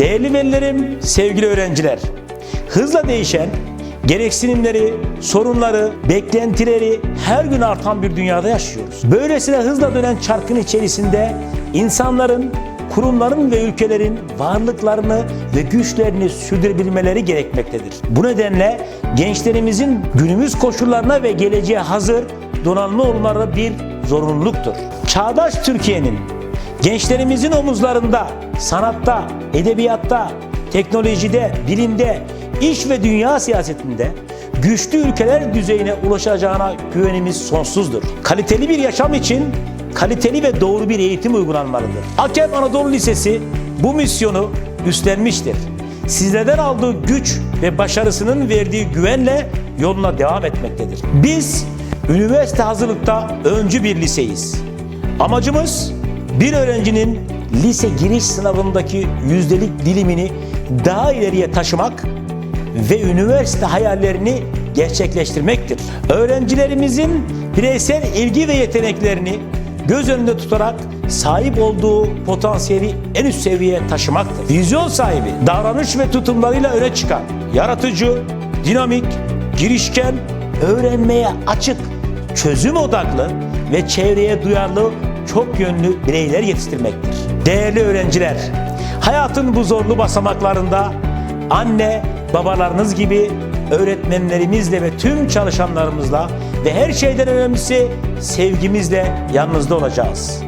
Değerli velilerim, sevgili öğrenciler, hızla değişen, gereksinimleri, sorunları, beklentileri her gün artan bir dünyada yaşıyoruz. Böylesine hızla dönen çarkın içerisinde insanların, kurumların ve ülkelerin varlıklarını ve güçlerini sürdürebilmeleri gerekmektedir. Bu nedenle gençlerimizin günümüz koşullarına ve geleceğe hazır, donanımlı olmaları bir zorunluluktur. Çağdaş Türkiye'nin gençlerimizin omuzlarında sanatta, edebiyatta, teknolojide, bilimde, iş ve dünya siyasetinde güçlü ülkeler düzeyine ulaşacağına güvenimiz sonsuzdur. Kaliteli bir yaşam için kaliteli ve doğru bir eğitim uygulanmalıdır. Akem Anadolu Lisesi bu misyonu üstlenmiştir. Sizlerden aldığı güç ve başarısının verdiği güvenle yoluna devam etmektedir. Biz üniversite hazırlıkta öncü bir liseyiz. Amacımız bir öğrencinin lise giriş sınavındaki yüzdelik dilimini daha ileriye taşımak ve üniversite hayallerini gerçekleştirmektir. Öğrencilerimizin bireysel ilgi ve yeteneklerini göz önünde tutarak sahip olduğu potansiyeli en üst seviyeye taşımaktır. Vizyon sahibi, davranış ve tutumlarıyla öne çıkan, yaratıcı, dinamik, girişken, öğrenmeye açık, çözüm odaklı ve çevreye duyarlı çok yönlü bireyler yetiştirmektir. Değerli öğrenciler, hayatın bu zorlu basamaklarında anne, babalarınız gibi öğretmenlerimizle ve tüm çalışanlarımızla ve her şeyden önemlisi sevgimizle yanınızda olacağız.